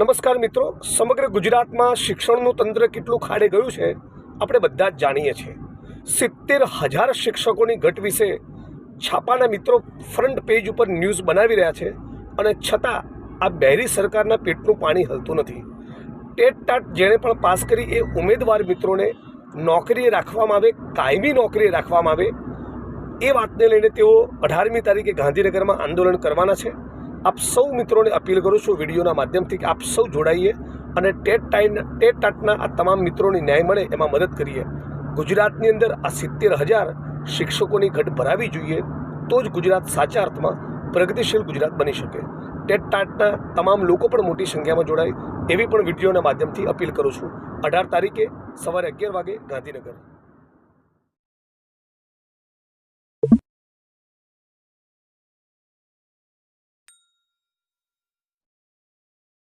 નમસ્કાર મિત્રો, સમગ્ર ગુજરાતમાં શિક્ષણનું તંત્ર કેટલું ખાડે ગયું છે, આપણે બધા જ જાણીએ છીએ. સિત્તેર હજાર શિક્ષકોની ઘટ વિશે છાપાના મિત્રો ફ્રન્ટ પેજ ઉપર ન્યૂઝ બનાવી રહ્યા છે અને છતાં આ બેરી સરકારના પેટનું પાણી હલતું નથી. ટેટ ટાટ જેણે પણ પાસ કરી એ ઉમેદવાર મિત્રોને નોકરીએ રાખવામાં આવે, કાયમી નોકરીએ રાખવામાં આવે, એ વાતને લઈને તેઓ અઢારમી તારીખે ગાંધીનગરમાં આંદોલન કરવાના છે. આપ સૌ મિત્રોને અપીલ કરું છું વિડીયોના માધ્યમથી આપ સૌ જોડાઈએ અને ટેટ ટાઈન ટેટ ટાટના આ તમામ મિત્રોને ન્યાય મળે એમાં મદદ કરીએ. ગુજરાતની અંદર આ સિત્તેર હજાર શિક્ષકોની ઘટ ભરાવી જોઈએ તો જ ગુજરાત સાચા અર્થમાં પ્રગતિશીલ ગુજરાત બની શકે. ટેટ ટાટના તમામ લોકો પણ મોટી સંખ્યામાં જોડાય એવી પણ વિડીયોના માધ્યમથી અપીલ કરું છું. અઢાર તારીખે સવારે અગિયાર વાગે ગાંધીનગર.